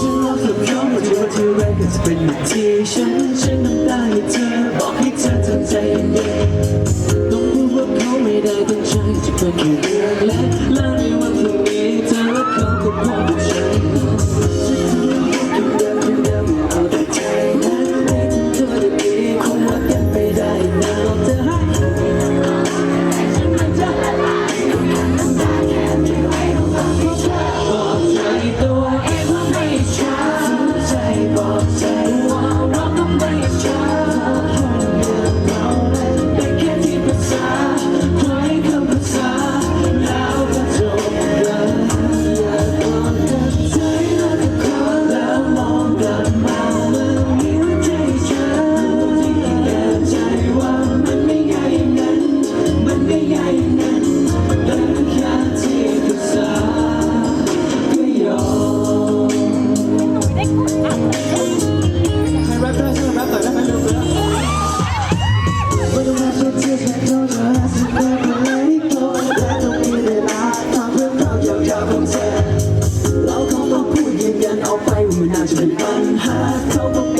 จะรอกับเขาหมดที่ว่าที่แรกก็จะเป็นแบบที่ฉันฉันน้ำตาให้เธอบอกให้เธอทำใจเย็นๆต้องพูดว่าเขาไม่ได้ตั้งใจจะเป็นแค่เรื่องเล็กแล้วในวันพรุ่งนี้เธอและเขาก็พบกับฉัน menage, menage, menage, menage,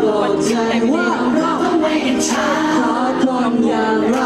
โอกใจว่าเราไม่อิจฉาเพราะความอย่างเรา